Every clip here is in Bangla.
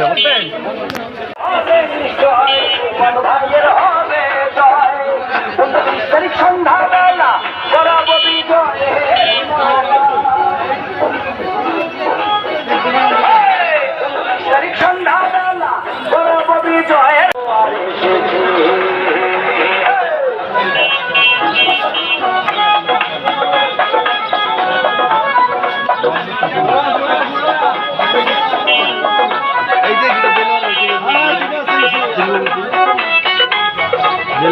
বুঝতে পারছেন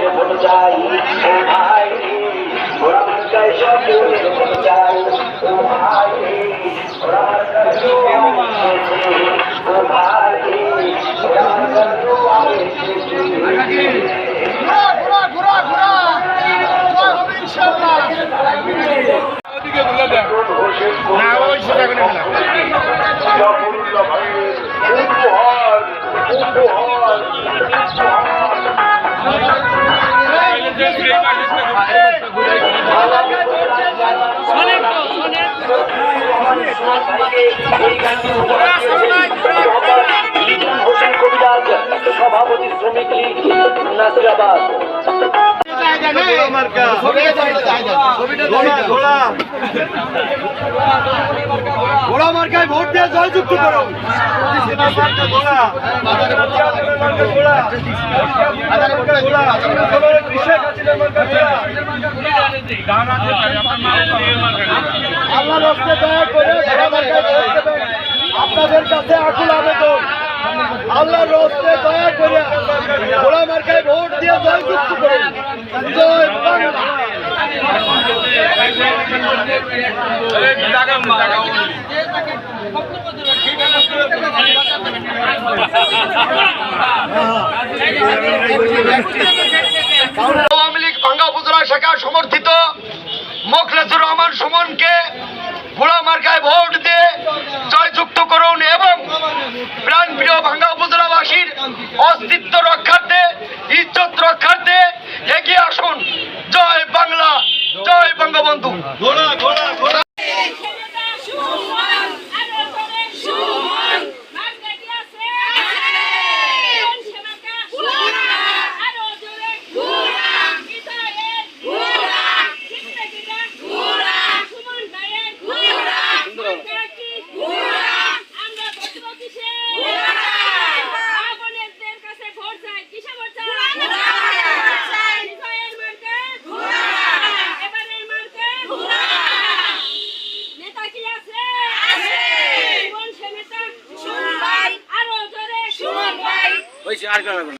সকলের মন চাই, ও ভাই। ওরা মার্কায় সকলের মন চাই, ও ভাই। ওরা মার্কায় সকলের মন চাই, ও ভাই। হোসেন কবিরাজ সভাপতি শ্রমিক লীগ নাসিরাবাদ ঘোড়া মার্কায় ভোট দিয়ে জয়যুক্ত করো ঘোড়া আপনার হস্তে দয়া করে আপনাদের কাছে আকুল আবেদন। আল্লাহর হস্তে দয়া করে ঘোড়া মার্কায় ভোট দিয়ে জয় যুক্ত হ্যাঁ, হ্যাঁ। করে মখলাসুর রহমান সুমনকে ঘোড়া মার্কায় ভোট দিয়ে জয়যুক্ত করুন এবং প্রাণপ্রিয় ভাঙ্গা উপজেলাবাসীর অস্তিত্ব রক্ষার্থে, ইজ্জত রক্ষার্থে এগিয়ে আসুন। জয় বাংলা, জয় বঙ্গবন্ধু। বেশি আর কেন